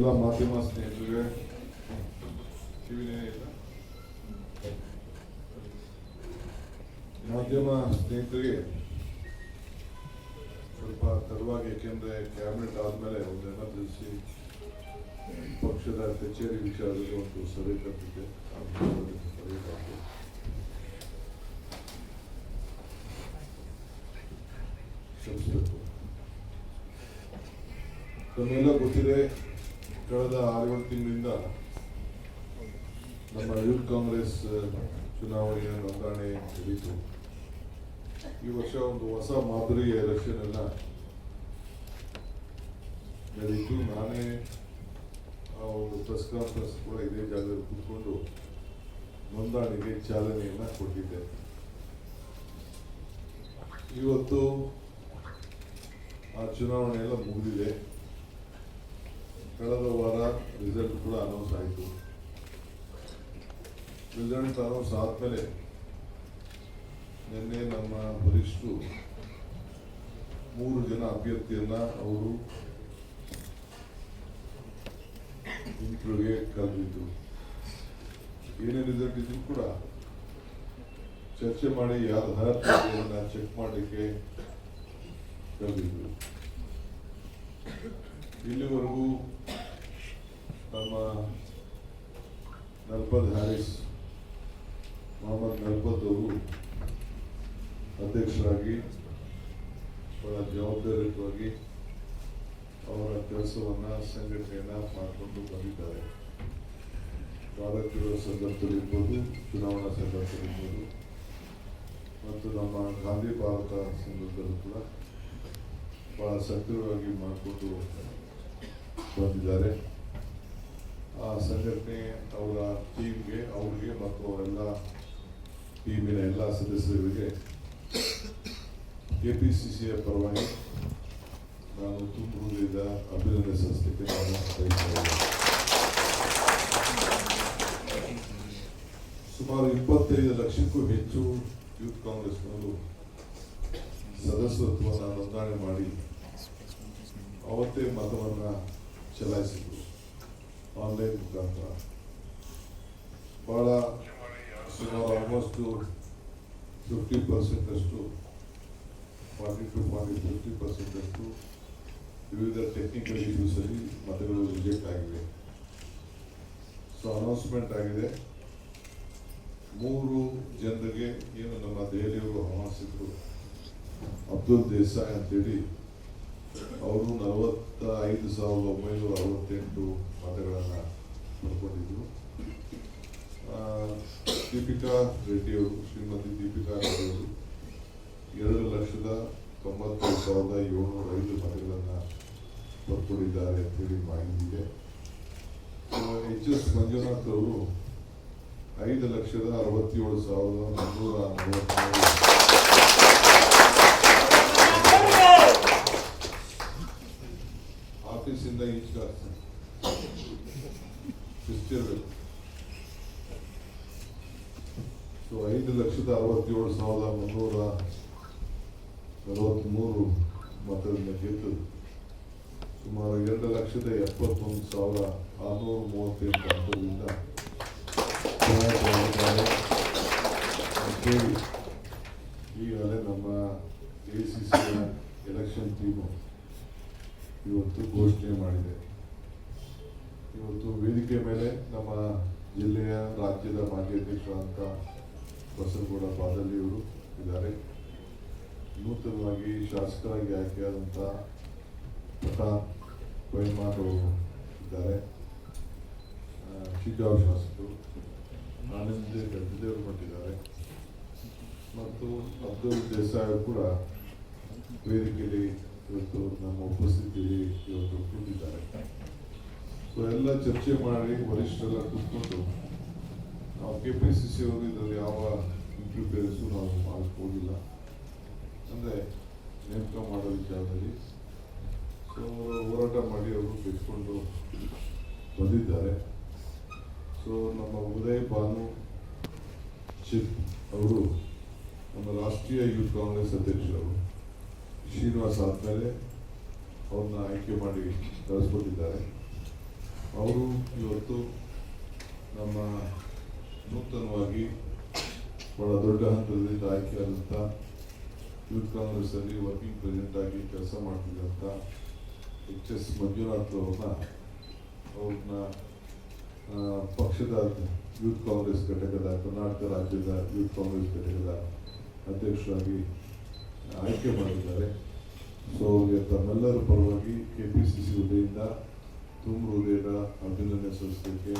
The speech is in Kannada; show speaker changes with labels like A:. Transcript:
A: ಎಲ್ಲ ಮಾಧ್ಯಮ ಸ್ನೇಹಿತರಿಗೆ ಮಾಧ್ಯಮ ಸ್ನೇಹಿತರಿಗೆ ಸ್ವಲ್ಪ ತಡವಾಗಿ ಏಕೆಂದರೆ ಕ್ಯಾಬಿನೆಟ್ ಆದಮೇಲೆ ಒಂದು ಎಮರ್ಜೆನ್ಸಿ ಪಕ್ಷದ ಕಚೇರಿ ವಿಚಾರದಲ್ಲಿ ಒಂದು ಸಭೆ ಕರೆದಿದ್ದೆ. ಕ್ಷಮಿಸಬೇಕು ತಮ್ಮೆಲ್ಲ ಗೊತ್ತಿದೆ ಕಳೆದ ಆರೇಳು ತಿಂಗಳಿಂದ ನಮ್ಮ ಯೂತ್ ಕಾಂಗ್ರೆಸ್ ಚುನಾವಣೆಯ ನೋಂದಣಿ ನಡೀತು. ಈ ವರ್ಷ ಒಂದು ಹೊಸ ಮಾದರಿಯ ಎಲೆಕ್ಷನ್ ಎಲ್ಲ ನಡೀತು. ನಾನೇ ಆ ಒಂದು ಪ್ರೆಸ್ ಕಾನ್ಫರೆನ್ಸ್ ಕೂಡ ಇದೇ ಜಾಗದಲ್ಲಿ ಕೂತ್ಕೊಂಡು ನೋಂದಣಿಗೆ ಚಾಲನೆಯನ್ನು ಕೊಟ್ಟಿದ್ದೆ. ಇವತ್ತು ಆ ಚುನಾವಣೆ ಎಲ್ಲ ಮುಗಿದಿದೆ. ಕಳೆದ ವಾರ ರಿಸಲ್ಟ್ ಕೂಡ ಅನೌನ್ಸ್ ಆಯಿತು. ರಿಸಲ್ಟ್ ಅನೌನ್ಸ್ ಆದಮೇಲೆ ನಿನ್ನೆ ನಮ್ಮ ವರಿಷ್ಠರು ಮೂರು ಜನ ಅಭ್ಯರ್ಥಿಯನ್ನ ಅವರು ಇಂಟರ್ವ್ಯೂಗೆ ಕರೆದಿದ್ರು. ಏನೇ ರಿಸಲ್ಟ್ ಇದ್ರು ಕೂಡ ಚರ್ಚೆ ಮಾಡಿ ಯಾವ್ದು ಅರ್ಹತೆಯನ್ನ ಚೆಕ್ ಮಾಡಲಿಕ್ಕೆ ಕರೆದಿದ್ರು. ಇಲ್ಲಿವರೆಗೂ ನಮ್ಮ ನಲ್ಪದ್ ಹ್ಯಾರಿಸ್, ಮೊಹಮ್ಮದ್ ನಲ್ಪದ್ ಅವರು ಅಧ್ಯಕ್ಷರಾಗಿ ಬಹಳ ಜವಾಬ್ದಾರಿಯುತವಾಗಿ ಅವರ ಕೆಲಸವನ್ನು ಸಂಘಟನೆಯನ್ನು ಮಾಡಿಕೊಂಡು ಬಂದಿದ್ದಾರೆ. ಬಾಲಕಿರುವ ಸಂದರ್ಭದಲ್ಲಿರ್ಬೋದು, ಚುನಾವಣಾ ಸಂದರ್ಭದಲ್ಲಿರ್ಬೋದು, ಮತ್ತು ನಮ್ಮ ಗಾಂಧಿ ಭಾರತ ಸಂದರ್ಭದಲ್ಲೂ ಕೂಡ ಬಹಳ ಸಕ್ರಿಯವಾಗಿ ಮಾಡಿಕೊಂಡು ಬಂದಿದ್ದಾರೆ ಆ ಸಂಘಟನೆ ಅವರ ಟೀಮ್ಗೆ ಅವ್ರಿಗೆ ಮತ್ತು ಅವರೆಲ್ಲ ಟೀಮಿನ ಎಲ್ಲ ಸದಸ್ಯರಿಗೆ ಕೆ ಪಿ ಸಿ ಸಿಯ ಪರವಾಗಿ ನಾನು ತುಂಬಿದ ಅಭಿನಂದನೆ ಸಲ್ಲಿಸಲಿಕ್ಕೆ ನಾನು ಸುಮಾರು ಇಪ್ಪತ್ತೈದು ಲಕ್ಷಕ್ಕೂ ಹೆಚ್ಚು ಯೂತ್ ಕಾಂಗ್ರೆಸ್ನವರು ಸದಸ್ಯತ್ವವನ್ನು ನೋಂದಣಿ ಮಾಡಿ ಅವತ್ತೇ ಮತವನ್ನ ಚಲಾಯಿಸಿದ್ರು ಆನ್ಲೈನ್ ಮುಖಾಂತರ ಬಹಳ ಸುಮಾರು almost fifty ಪರ್ಸೆಂಟಷ್ಟು forty to forty fifty percent ಅಷ್ಟು ವಿವಿಧ ಟೆಕ್ನಿಕಲ್ ಇಶ್ಯೂಸಲ್ಲಿ ಮತಗಳು ರಿಜೆಕ್ಟ್ ಆಗಿವೆ ಸೊ ಅನೌನ್ಸ್ಮೆಂಟ್ ಆಗಿದೆ ಮೂರು ಜನರಿಗೆ ಏನು ನಮ್ಮ ದೆಹಲಿಯವರು ಆಹ್ವಾನಿಸಿದ್ರು ಅಬ್ದುಲ್ ದೇಸಾಯಿ ಅಂತೇಳಿ ಅವರು ನಲವತ್ತ ಐದು ಸಾವಿರದ ಒಂಬೈನೂರ ಅರವತ್ತೆಂಟು ಮತಗಳನ್ನು ಪಡ್ಕೊಂಡಿದ್ರು. ದೀಪಿಕಾ ರೆಡ್ಡಿಯವರು, ಶ್ರೀಮತಿ ದೀಪಿಕಾ ರೆಡ್ಡಿಯವರು ಎರಡು ಲಕ್ಷದ ತೊಂಬತ್ತೈದು ಸಾವಿರದ ಏಳ್ನೂರ ಐದು ಮತಗಳನ್ನು ಪಡ್ಕೊಂಡಿದ್ದಾರೆ ಅಂತೇಳಿ ಮಾಹಿತಿ ಇದೆ. ಎಚ್ ಎಸ್ ಮಂಜುನಾಥ್ ಅವರು ಐದು ಲಕ್ಷದ ಅರವತ್ತೇಳು ಸಾವಿರದ ಮುನ್ನೂರ ನಲವತ್ಮೂರು ಆಫೀಸಿಂದ ಈಚ್ ಶಿಸ್ತಿರ್ಬೇಕು ಸೊ ಐದು ಲಕ್ಷದ ಅರವತ್ತೇಳು ಸಾವಿರದ ಮುನ್ನೂರ ನಲವತ್ತ್ಮೂರು ಮತದಿಂದ ಗೆದ್ದು ಸುಮಾರು ಎರಡು ಲಕ್ಷದ ಎಪ್ಪತ್ತೊಂದು ಸಾವಿರ ಆರುನೂರ ಮೂವತ್ತೆಂಟು ಮತದಿಂದ ಈಗಾಗಲೇ ನಮ್ಮ ಎ ಸಿ ಸಿಯ ಎಲೆಕ್ಷನ್ ಟೀಮು ಇವತ್ತು ಘೋಷಣೆ ಮಾಡಿದೆ. ಇವತ್ತು ವೇದಿಕೆ ಮೇಲೆ ನಮ್ಮ ಜಿಲ್ಲೆಯ ರಾಜ್ಯದ ಮಾಜಿ ಅಧ್ಯಕ್ಷರಾದಂಥ ಬಸನಗೌಡ ಬಾದಲ್ಲಿಯವರು ಇದ್ದಾರೆ. ನೂತನವಾಗಿ ಶಾಸಕರಾಗಿ ಆಯ್ಕೆಯಾದಂಥ ಪ್ರತಾಪ್ ಕೊಯ್ಮಾರ್ ಅವರು ಇದ್ದಾರೆ. ಶಿಗ್ಗಾಂವ್ ಶಾಸಕರು. ಆನಂದ್ ಗದ್ದೆಯವರು ಕೊಟ್ಟಿದ್ದಾರೆ. ಮತ್ತು ಅಬ್ದುಲ್ ದೇಸಾಯ್ ಕೂಡ ವೇದಿಕೆಯಲ್ಲಿ ಇವತ್ತು ನಮ್ಮ ಉಪಸ್ಥಿತಿಯಲ್ಲಿ ಇವತ್ತು ಕೂತಿದ್ದಾರೆ. ಸೊ ಎಲ್ಲ ಚರ್ಚೆ ಮಾಡಿ ವರಿಷ್ಠರ ಕೂತ್ಕೊಂಡು ನಾವು ಕೆ ಪಿ ಸಿ ಸಿ ಅವರು ಯಾವ ಇಂಟರ್ಫೇರೆನ್ಸು ನಾವು ಮಾಡಕ್ಕೆ ಹೋಗಿಲ್ಲ. ಅಂದರೆ ನೇಮಕ ಮಾಡೋ ವಿಚಾರದಲ್ಲಿ. ಸೊ ಹೋರಾಟ ಮಾಡಿ ಅವರು ಬಿಟ್ಕೊಂಡು ಬಂದಿದ್ದಾರೆ. ಸೊ ನಮ್ಮ ಉದಯ್ ಭಾನು ಚಿಪ್ ಅವರು ನಮ್ಮ ರಾಷ್ಟ್ರೀಯ ಯೂತ್ ಕಾಂಗ್ರೆಸ್ ಅಧ್ಯಕ್ಷರು. ಶ್ರೀನಿವಾಸ್ ಆದಮೇಲೆ ಅವ್ರನ್ನ ಆಯ್ಕೆ ಮಾಡಿ ಕಳಿಸ್ಕೊಟ್ಟಿದ್ದಾರೆ. ಅವರು ಇವತ್ತು ನಮ್ಮ ನೂತನವಾಗಿ ಬಹಳ ದೊಡ್ಡ ಹಂತದಿಂದ ಆಯ್ಕೆಯಾದಂಥ ಯೂತ್ ಕಾಂಗ್ರೆಸ್ಸಲ್ಲಿ ವರ್ಕಿಂಗ್ ಪ್ರೆಸಿಡೆಂಟ್ ಆಗಿ ಕೆಲಸ ಮಾಡ್ತಿದ್ದಂಥ ಎಚ್ ಎಸ್ ಮಂಜುನಾಥ್ ಅವ್ರನ್ನ ಅವ್ರನ್ನ ಪಕ್ಷದ ಯೂತ್ ಕಾಂಗ್ರೆಸ್ ಘಟಕದ, ಕರ್ನಾಟಕ ರಾಜ್ಯದ ಯೂತ್ ಕಾಂಗ್ರೆಸ್ ಘಟಕದ ಅಧ್ಯಕ್ಷರಾಗಿ ಆಯ್ಕೆ ಮಾಡಿದ್ದಾರೆ. ಸೊ ಅವ್ರಿಗೆ ತಮ್ಮೆಲ್ಲರ ಪರವಾಗಿ ಕೆ ಪಿ ಸಿ ಸಿ ಹುದ್ದೆಯಿಂದ ತುಂಬ ಹೃದಯದ ಅಭಿನಂದನೆ ಸಲ್ಲಿಸಲಿಕ್ಕೆ